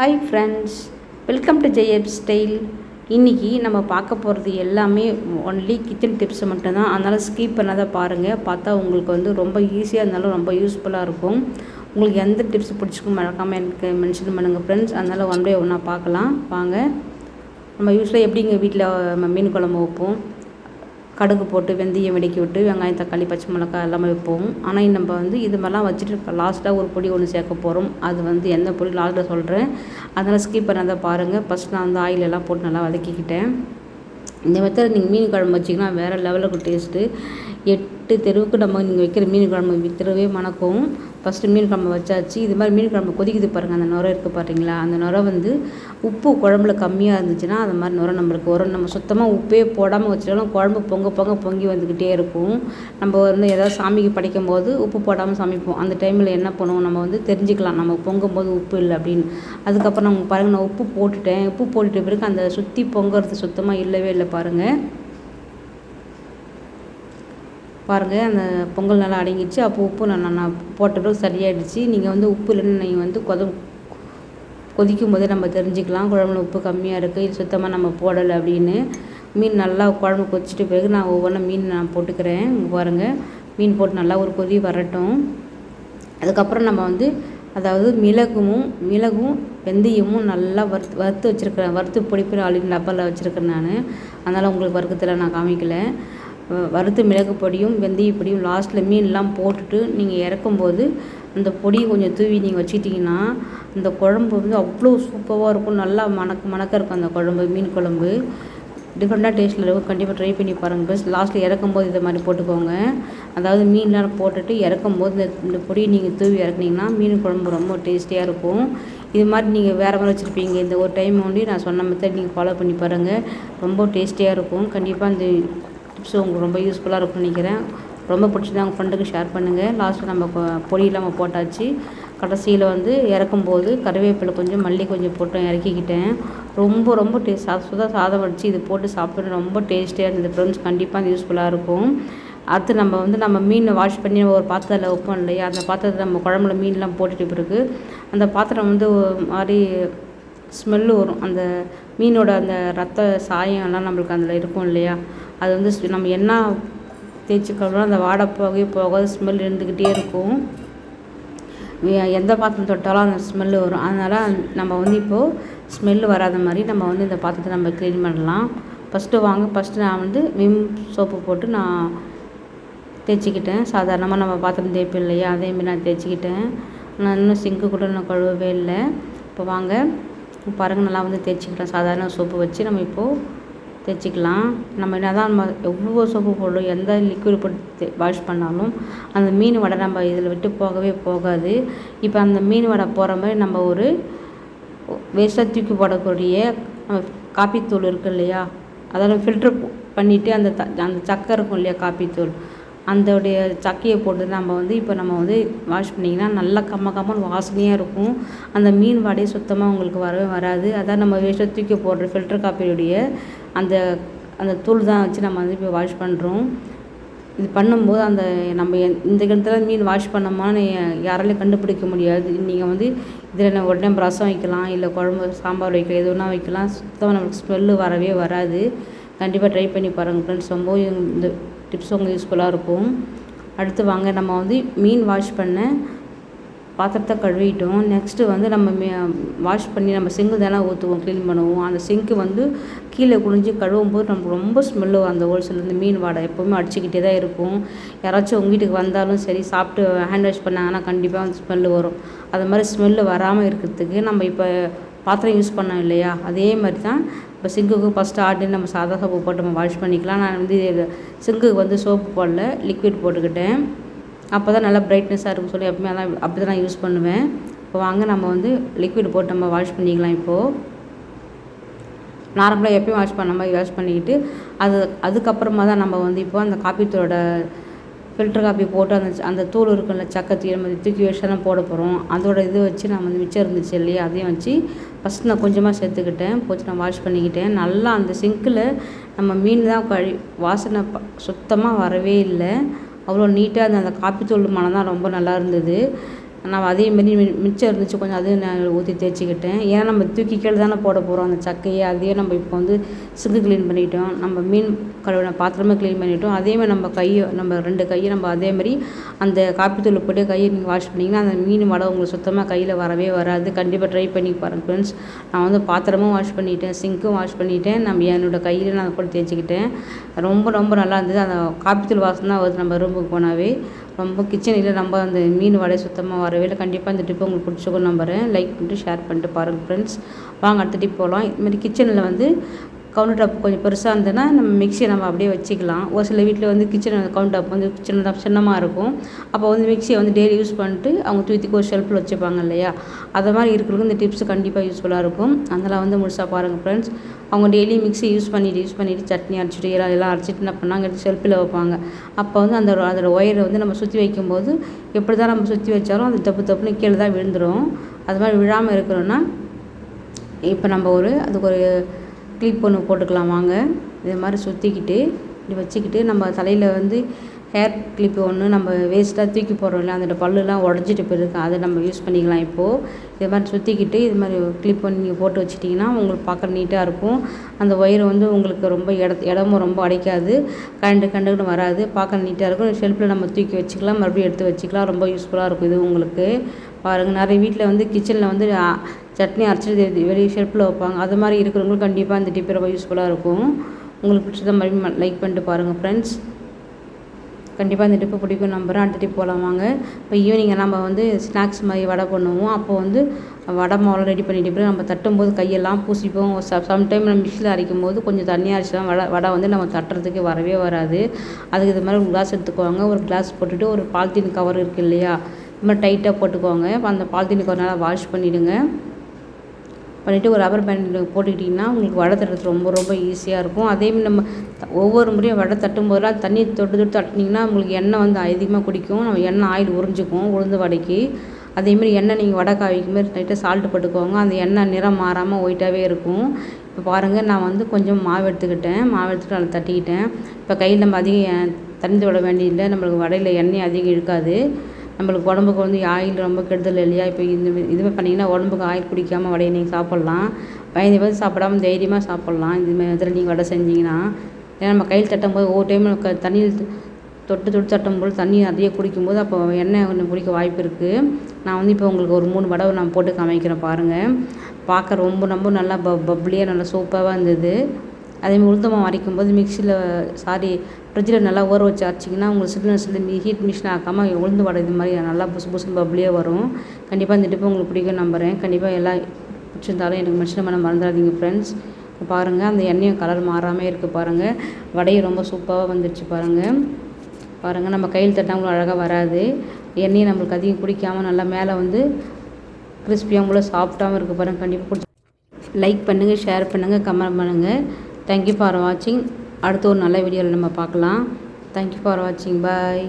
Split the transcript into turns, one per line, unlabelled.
Hi friends welcome to ஜெயப் style இன்றைக்கி நம்ம பார்க்க போகிறது எல்லாமே ஒன்லி கிச்சன் டிப்ஸ் மட்டும்தான். அதனால் ஸ்கிப் பண்ணாத பாருங்கள் பார்த்தா உங்களுக்கு வந்து ரொம்ப ஈஸியாக இருந்தாலும் ரொம்ப யூஸ்ஃபுல்லாக இருக்கும். உங்களுக்கு எந்த டிப்ஸ் பிடிச்சிக்கும் மறக்காமல் எனக்கு மென்ஷன் பண்ணுங்கள் ஃப்ரெண்ட்ஸ் அதனால் ஒன் பை ஒன்றா பார்க்கலாம். வாங்க. நம்ம யூஸ்வலாக எப்படி எங்கள் வீட்டில் நம்ம மீன் குழம்பு வைப்போம்? கடுகு போட்டு வெந்தயம் வெடிக்கி விட்டு வெங்காயம் தக்காளி பச்சை மிளகாய் எல்லாமே வைப்போம். ஆனால் நம்ம வந்து இது மாதிரிலாம் வச்சுட்டு இப்போ லாஸ்ட்டாக ஒரு பொடி ஒன்று சேர்க்க போகிறோம் அது வந்து எந்த பொடி லாஸ்ட்டில் சொல்கிறேன் அதனால் ஸ்கிப் பண்ணாத பாருங்கள் ஃபஸ்ட் நான் வந்து ஆயில் எல்லாம் போட்டு நல்லா வதக்கிக்கிட்டேன். இந்த மெத்தட் நீங்கள் மீன் குழம்பு வச்சிங்கன்னா வேறு லெவலுக்கு டேஸ்ட்டு எட்டு தெருவுக்கு நம்ம நீங்கள் வைக்கிற மீன் குழம்பு விற்கிறவே மணக்கும். ஃபஸ்ட்டு மீன் குழம்பு வச்சாச்சு. இது மாதிரி மீன் குழம்பு கொதிக்குது பாருங்கள் அந்த நுரை இருக்குது பார்த்தீங்களா அந்த நுரை வந்து உப்பு குழம்புல கம்மியாக இருந்துச்சுன்னா அந்த மாதிரி நுரை நம்மளுக்கு வரும். நம்ம சுத்தமாக உப்பே போடாமல் வச்சிட்டாலும் குழம்பு பொங்க பொங்க பொங்கி வந்துக்கிட்டே இருக்கும். நம்ம வந்து ஏதாவது சாமிக்கு படைக்கும் போது உப்பு போடாமல் சமைப்போம். அந்த டைமில் என்ன பண்ணுவோம்? நம்ம வந்து தெரிஞ்சுக்கலாம். நம்ம பொங்கும் போது உப்பு இல்லை அப்படின்னு. அதுக்கப்புறம் நம்ம பாருங்கள் நான் உப்பு போட்டுட்டேன். உப்பு போட்டுட்ட பிறகு அந்த சுற்றி பொங்குறது சுத்தமாக இல்லவே இல்லை பாருங்கள் பாருங்கள் அந்த பொங்கல் நல்லா அடங்கிடுச்சு. அப்போ உப்பு நான் நான் போட்ட பிறகு சரியாயிடுச்சு. நீங்கள் வந்து உப்பு இல்லைன்னு நீங்கள் வந்து கொத கொதிக்கும் போதே நம்ம தெரிஞ்சுக்கலாம். குழம்புல உப்பு கம்மியாக இருக்குது இது சுத்தமாக நம்ம போடலை அப்படின்னு. மீன் நல்லா குழம்பு கொதிச்சிட்டு பிறகு நான் ஒவ்வொன்றா மீன் நான் போட்டுக்கிறேன். பாருங்கள் மீன் போட்டு நல்லா ஒரு கொதி வரட்டும். அதுக்கப்புறம் நம்ம வந்து அதாவது மிளகும் மிளகும் வெந்தயமும் நல்லா வறுத்து வறுத்து வச்சுருக்கிறேன். வறுத்து பொடி பொடி ஆளின் டப்பாவில் வச்சுருக்கேன் நான். அதனால் உங்களுக்கு வறுக்கத்தில் நான் காமிக்கல. வறுத்து மிளகு பொடியும் வெந்தய பொடியும் லாஸ்ட்டில் மீன்லாம் போட்டுட்டு நீங்கள் இறக்கும்போது அந்த பொடியை கொஞ்சம் தூவி நீங்கள் வச்சுக்கிட்டிங்கன்னா அந்த குழம்பு வந்து அவ்வளோ சூப்பராக இருக்கும். நல்லா மணக்க மணக்க இருக்கும் அந்த குழம்பு மீன் குழம்பு. டிஃப்ரெண்ட்டாக டேஸ்ட்டில் இருக்கும். கண்டிப்பாக ட்ரை பண்ணி பாருங்கள் ப்ளஸ் லாஸ்ட்டில் இறக்கும்போது இதை மாதிரி போட்டுக்கோங்க. அதாவது மீன்லாம் போட்டுட்டு இறக்கும்போது இந்த இந்த பொடியை நீங்கள் தூவி இறக்குனீங்கன்னா மீன் குழம்பு ரொம்ப டேஸ்டியாக இருக்கும். இது மாதிரி நீங்கள் வேறு மாதிரி வச்சுருப்பீங்க. இந்த ஒரு டைம் ஒண்டி நான் சொன்ன மெத்தட் நீங்கள் ஃபாலோ பண்ணி பாருங்கள் ரொம்ப டேஸ்டியாக இருக்கும். கண்டிப்பாக இந்த டிப்ஸ் உங்களுக்கு ரொம்ப யூஸ்ஃபுல்லாக இருக்கும்னு நினைக்கிறேன். ரொம்ப பிடிச்சதா உங்கள் ஃப்ரெண்டுக்கு ஷேர் பண்ணுங்கள் லாஸ்ட்டில் நம்ம பொடி இல்லாமல் போட்டாச்சு. கடைசியில் வந்து இறக்கும்போது கருவேப்பிலை கொஞ்சம் மல்லி கொஞ்சம் போட்டு இறக்கிக்கிட்டேன். ரொம்ப ரொம்ப டேஸ்ட் சுதா சாதம் வடித்து இது போட்டு சாப்பிட்டு ரொம்ப டேஸ்டியாக இருந்தது ஃப்ரெண்ட்ஸ் கண்டிப்பாக அது யூஸ்ஃபுல்லாக இருக்கும். அடுத்து நம்ம வந்து நம்ம மீனை வாஷ் பண்ணி ஒரு பாத்திரத்தில் வைப்போம் இல்லையா? அந்த பாத்திரத்தில் நம்ம குழம்புல மீன்லாம் போட்டுட்டு பிறகு அந்த பாத்திரம் வந்து மாதிரி ஸ்மெல்லு வரும். அந்த மீனோட அந்த ரத்த சாயம்லாம் நம்மளுக்கு அதில் இருக்கும் இல்லையா? அது வந்து நம்ம என்ன தேய்ச்சி கழுவுனா அந்த வாடை போகவே போகாது. ஸ்மெல் இருந்துக்கிட்டே இருக்கும். எந்த பாத்திரம் தொட்டாலும் அந்த ஸ்மெல்லு வரும். அதனால் நம்ம வந்து இப்போது ஸ்மெல்லு வராத மாதிரி நம்ம வந்து இந்த பாத்திரத்தை நம்ம க்ளீன் பண்ணலாம். ஃபஸ்ட்டு வாங்க ஃபஸ்ட்டு நான் வந்து விம் சோப்பு போட்டு நான் தேய்ச்சிக்கிட்டேன். சாதாரணமாக நம்ம பாத்திரம் தேய்ப்போம் இல்லையா? அதேமாரி நான் தேய்ச்சிக்கிட்டேன். நான் இன்னும் சிங்க்கு கூட நான் கழுவவே இல்லை. இப்போ வாங்க. பாருங்கள் நல்லா வந்து தேய்ச்சிக்கலாம் சாதாரண சோப்பு வச்சு நம்ம இப்போது தேய்ச்சிக்கலாம். நம்ம என்ன தான் நம்ம எவ்வளோ சோப்பு போடணும் எந்த லிக்விட் போட்டு வாஷ் பண்ணாலும் அந்த மீன் வடை நம்ம இதில் விட்டு போகவே போகாது. இப்போ அந்த மீன் வடை போகிற மாதிரி நம்ம ஒரு வேஸ்ட்டாக தூக்கி போடக்கூடிய காப்பித்தூள் இருக்குது இல்லையா? அதெல்லாம் ஃபில்ட்ரு பண்ணிவிட்டு அந்த த அந்த சக்கை இருக்கும் இல்லையா காப்பித்தூள்? அந்தோடைய சக்கையை போட்டு நம்ம வந்து இப்போ நம்ம வந்து வாஷ் பண்ணிங்கன்னா நல்லா கம்ம கம்மன்னு வாசனையாக இருக்கும். அந்த மீன் வாடையே சுத்தமாக உங்களுக்கு வரவே வராது. அதான் நம்ம வேஸ்ட்டாக தூக்கி போடுற ஃபில்டர் காப்பியுடைய அந்த அந்த தூள் தான் வச்சு நம்ம வந்து இப்போ வாஷ் பண்ணுறோம் இது பண்ணும்போது அந்த நம்ம இந்த கிணத்துல மீன் வாஷ் பண்ணோமான்னு யாராலையும் கண்டுபிடிக்க முடியாது. நீங்கள் வந்து இதில் உடனே ரசம் வைக்கலாம் இல்லை குழம்பு சாம்பார் வைக்கலாம் எது வேணால் வைக்கலாம். சுத்தமாக நம்மளுக்கு ஸ்மெல்லு வரவே வராது. கண்டிப்பாக ட்ரை பண்ணி பாருங்கள் ஃப்ரெண்ட்ஸ் ரொம்ப இந்த டிப்ஸ் உங்களுக்கு யூஸ்ஃபுல்லாக இருக்கும். அடுத்து வாங்க நம்ம வந்து மீன் வாஷ் பண்ண பாத்திரத்தை கழுவிட்டோம். நெக்ஸ்ட்டு வந்து நம்ம மே வாஷ் பண்ணி நம்ம சிங்கு தானே ஊற்றுவோம் க்ளீன் பண்ணுவோம். அந்த சிங்க்கு வந்து கீழே குனிஞ்சு கழுவும் போது நமக்கு ரொம்ப ஸ்மெல்லு அந்த ஹோல்சேலேருந்து மீன் வாடை எப்போவுமே அடிச்சுக்கிட்டே தான் இருக்கும். யாராச்சும் உங்கள் வீட்டுக்கு வந்தாலும் சரி சாப்பிட்டு ஹேண்ட் வாஷ் பண்ணாங்கன்னா கண்டிப்பாக வந்து ஸ்மெல்லு வரும். அது மாதிரி ஸ்மெல்லு வராமல் இருக்கிறதுக்கு நம்ம இப்போ பாத்திரம் யூஸ் பண்ணோம் இல்லையா? அதே மாதிரி தான் இப்போ சிங்குக்கு ஃபஸ்ட்டு ஆர்டின் நம்ம சாதா சோப்பு போட்டு நம்ம வாஷ் பண்ணிக்கலாம். நான் வந்து சிங்குக்கு வந்து சோப்பு போடல லிக்விட் போட்டுக்கிட்டேன். அப்போ தான் நல்லா ப்ரைட்னஸாக இருக்கும் சொல்லி எப்பவுமே அதான் அப்படி தான் நான் யூஸ் பண்ணுவேன். இப்போ வாங்க நம்ம வந்து லிக்விட் போட்டு நம்ம வாஷ் பண்ணிக்கலாம் இப்போது நார்மலாக எப்பயும் வாஷ் பண்ண மாதிரி வாஷ் பண்ணிக்கிட்டு அது அதுக்கப்புறமா தான் நம்ம வந்து இப்போ அந்த காப்பித்தூளோட ஃபில்டர் காப்பி போட்டு அந்த அந்த தூள் இருக்குல்ல சக்கத்தி நம்ம தூக்கி வச்சு போட போகிறோம் அதோட இது வச்சு நான் வந்து மிச்சம் இருந்துச்சு இல்லையா அதையும் வச்சு ஃபஸ்ட் நான் கொஞ்சமாக சேர்த்துக்கிட்டேன். போச்சு நான் வாஷ் பண்ணிக்கிட்டேன். நல்லா அந்த சிங்கில் நம்ம மீன் தான் கழி வாசனை சுத்தமாக வரவே இல்லை. அவ்வளோ நீட்டாக இருந்தது. அந்த காப்பித்தூள் மனம் தான் ரொம்ப நல்லா இருந்தது. நான் அதே மாரி மிச்சம் இருந்துச்சு கொஞ்சம் அதையும் நான் ஊற்றி தேய்ச்சிக்கிட்டேன். ஏன்னா நம்ம தூக்கி கீழே தானே போட போகிறோம் அந்த சக்கையை அதையே நம்ம இப்போ வந்து சிங்கு க்ளீன் பண்ணிட்டோம். நம்ம மீன் கழுவின பாத்திரமே க்ளீன் பண்ணிட்டோம். அதேமாதிரி நம்ம கையை நம்ம ரெண்டு கையை நம்ம அதேமாதிரி அந்த காப்பித்தூள் போட்டு கையை நீங்கள் வாஷ் பண்ணிங்கன்னா அந்த மீன் வடை உங்களுக்கு சுத்தமாக கையில் வரவே வராது. கண்டிப்பாக ட்ரை பண்ணி பாருங்கள் ஃப்ரெண்ட்ஸ் நான் வந்து பாத்திரமும் வாஷ் பண்ணிட்டேன் சிங்க்கும் வாஷ் பண்ணிட்டேன். நம்ம என்னோடய கையில் நான் கூட தேய்ச்சிக்கிட்டேன். ரொம்ப ரொம்ப நல்லா இருந்தது. அந்த காப்பித்தூள் வாசம் தான் வருது நம்ம ரூமுக்கு போனாவே. ரொம்ப கிச்சனில் நம்ம அந்த மீன் வடை சுத்தமாக வரவே இல்லை கண்டிப்பாக இந்த டிப்பு உங்களுக்கு பிடிச்சிக்கும் நம்புறேன். லைக் பண்ணிட்டு ஷேர் பண்ணிட்டு பாருங்கள் ஃப்ரெண்ட்ஸ் வாங்க அடுத்த டிப் போகலாம் இதுமாதிரி கிச்சனில் வந்து கவுண்டர் டாப் கொஞ்சம் பெருசாக இருந்ததுன்னா நம்ம மிக்சியை நம்ம அப்படியே வச்சுக்கலாம். ஒரு சில வீட்டில் வந்து கிச்சன் கவுண்டர் டாப் வந்து சின்னதாக சின்னமாக இருக்கும். அப்போ வந்து மிக்சியை வந்து டெய்லி யூஸ் பண்ணிட்டு அவங்க தூத்திக்கு ஒரு ஷெல்ஃபில் வச்சுப்பாங்க இல்லையா? அதை மாதிரி இருக்கிறவங்க இந்த டிப்ஸ் கண்டிப்பாக யூஸ்ஃபுல்லாக இருக்கும். அதெல்லாம் வந்து முழுசாக பாருங்கள் ஃப்ரெண்ட்ஸ் அவங்க டெய்லி மிக்ஸி யூஸ் பண்ணிட்டு யூஸ் பண்ணிவிட்டு சட்னி அரைச்சிட்டு எல்லாம் எல்லாம் அரைச்சிட்டு என்ன பண்ணாங்க? எடுத்து ஷெல்ஃபில் வைப்பாங்க. அப்போ வந்து அந்த அதோட ஒயரை வந்து நம்ம சுற்றி வைக்கும்போது எப்படி தான் நம்ம சுற்றி வச்சாலும் அது தப்பு தப்புன்னு கீழே தான் விழுந்துடும் அது மாதிரி விழாமல் இருக்கிறோன்னா இப்போ நம்ம ஒரு அதுக்கு ஒரு கிளிப் ஒன்று போட்டுக்கலாம் வாங்க. இது மாதிரி சுற்றிக்கிட்டு இப்படி வச்சுக்கிட்டு நம்ம தலையில் வந்து ஹேர் கிளிப்பு ஒன்று நம்ம வேஸ்ட்டாக தூக்கி போடுறோம் இல்லை அந்த பல்லுலாம் உடஞ்சிட்டு போயிருக்கு. அதை நம்ம யூஸ் பண்ணிக்கலாம் இப்போது இது மாதிரி சுற்றிக்கிட்டு இது மாதிரி கிளிப் பண்ணி நீங்கள் போட்டு வச்சிட்டிங்கன்னா உங்களுக்கு பார்க்க நீட்டாக இருக்கும். அந்த ஒயர் வந்து உங்களுக்கு ரொம்ப இட இடமும் ரொம்ப அடைக்காது. கண்டு கண்டுக்கிட்டு வராது. பார்க்க நீட்டாக இருக்கும். ஷெல்ஃபில் நம்ம தூக்கி வச்சுக்கலாம். மறுபடியும் எடுத்து வச்சுக்கலாம். ரொம்ப யூஸ்ஃபுல்லாக இருக்கும் இது உங்களுக்கு. பாருங்கள் நிறைய வீட்டில் வந்து கிச்சனில் வந்து சட்னி அரைச்சிட்டு வெளியே ஷெல்ஃபில் வைப்பாங்க. அது மாதிரி இருக்கிறவங்களுக்கு கண்டிப்பாக இந்த டிப் ரொம்ப யூஸ்ஃபுல்லாக இருக்கும். உங்களுக்கு பிடிச்சத மாதிரி லைக் பண்ணிட்டு பாருங்கள் ஃப்ரெண்ட்ஸ் கண்டிப்பாக இந்த டிப்பு பிடிக்கும் நம்புகிறேன் அடுத்த டிப் போகலாம் வாங்க. இப்போ ஈவினிங் நம்ம வந்து ஸ்நாக்ஸ் மாதிரி வடை பண்ணுவோம். அப்போ வந்து வடை மாவெல்லாம் ரெடி பண்ணிட்டு பிறகு நம்ம தட்டும்போது கையெல்லாம் பூசிப்போம். சம்டைம் நம்ம மிக்சியில் அரைக்கும் போது கொஞ்சம் தண்ணி அரைச்சிலாம் வடை வடை வந்து நம்ம தட்டுறதுக்கு வரவே வராது. அதுக்கு இது மாதிரி ஒரு கிளாஸ் எடுத்துக்குவாங்க. ஒரு கிளாஸ் போட்டுட்டு ஒரு பாலித்தீன் கவர் இருக்குது இல்லையா? இது மாதிரி டைட்டாக போட்டுக்கோங்க அந்த பாலித்தீனுக்கு ஒரு நாளாக வாஷ் பண்ணிவிடுங்க பண்ணிவிட்டு ஒரு ரப்பர் பேண்ட் போட்டுக்கிட்டிங்கன்னா உங்களுக்கு வடை தட்டுறது ரொம்ப ரொம்ப ஈஸியாக இருக்கும். அதே நம்ம ஒவ்வொரு முறையும் வடை தட்டும் போதெல்லாம் தண்ணி தொட்டு தொட்டு தட்டினீங்கன்னா உங்களுக்கு எண்ணெய் வந்து அதிகமாக குடிக்கும். நம்ம எண்ணெய் ஆயில் உறிஞ்சிக்கும் உளுந்து வடைக்கு. அதேமாரி எண்ணெய் நீங்கள் வடை காய்க்கும் போது லைட்டாக சால்ட்டு போட்டுக்கோங்க. அந்த எண்ணெய் நிறம் மாறாமல் ஒயிட்டாகவே இருக்கும். இப்போ பாருங்கள் நான் வந்து கொஞ்சம் மாவு எடுத்துக்கிட்டேன். மாவு எடுத்துகிட்டு அதில் தட்டிக்கிட்டேன். இப்போ கையில் நம்ம அதிகம் தண்ணி விட வேண்டியதில்லை. நம்மளுக்கு வடையில் எண்ணெய் அதிகம் இருக்காது. நம்மளுக்கு உடம்புக்கு வந்து ஆயில் ரொம்ப கெடுதல் இல்லையா? இப்போ இந்த இதுமாதிரி பண்ணிங்கன்னா உடம்புக்கு ஆயில் குடிக்காமல் வடையை நீங்கள் சாப்பிட்லாம். பயந்து பயந்து சாப்பிடாம தைரியமாக சாப்பிட்லாம். இதுமாதிரி இதில் நீங்கள் வடை செஞ்சிங்கன்னா ஏன்னா நம்ம கையில் தட்டும்போது ஒவ்வொரு டைம் க தண்ணியில் தொட்டு தொட்டு தட்டும்போது தண்ணி நிறைய குடிக்கும்போது அப்போ எண்ணெய் கொஞ்சம் குடிக்க வாய்ப்பு இருக்குது நான் வந்து இப்போ உங்களுக்கு ஒரு மூணு வடை நான் போட்டு காமிக்கிறேன் பாருங்கள் பார்க்க ரொம்ப ரொம்ப நல்லா ப பப்ளியாக நல்லா சூப்பராக இருந்தது. அதேமாதிரி உளுந்தமாக அரைக்கும் போது மிக்சியில் சாரி ஃப்ரிட்ஜில் நல்லா ஊற வச்சு அரைச்சிங்கன்னா உங்களுக்கு சில்லுன்னு சில்லு ஹீட் மிஷின் ஆக்காமல் உளுந்து வடை இது மாதிரி நல்லா புசு புசுன்னு பப்ளியாக வரும். கண்டிப்பாக இந்த டிப்பு உங்களுக்கு பிடிக்கும் நம்புகிறேன் கண்டிப்பாக எல்லாம் பிடிச்சிருந்தாலும் எனக்கு மென்ஷன் பண்ண மறந்துடாதீங்க ஃப்ரெண்ட்ஸ் பாருங்கள் அந்த எண்ணெயும் கலர் மாறாமல் இருக்குது பாருங்கள் வடையும் ரொம்ப சூப்பராக வந்துடுச்சு பாருங்கள் பாருங்கள் நம்ம கையில் தட்டாமல் அழகாக வராது. எண்ணெயை நம்மளுக்கு அதிகம் குடிக்காமல் நல்லா மேலே வந்து கிறிஸ்பியாக உள்ள சாஃப்டாகவும் இருக்குது பாருங்கள் கண்டிப்பாக லைக் பண்ணுங்கள் ஷேர் பண்ணுங்கள் கமெண்ட் பண்ணுங்கள் தேங்க்யூ ஃபார் வாட்சிங் அடுத்த ஒரு நல்ல வீடியோவில் நம்ம பார்க்கலாம். தேங்க்யூ ஃபார் வாட்சிங் பாய்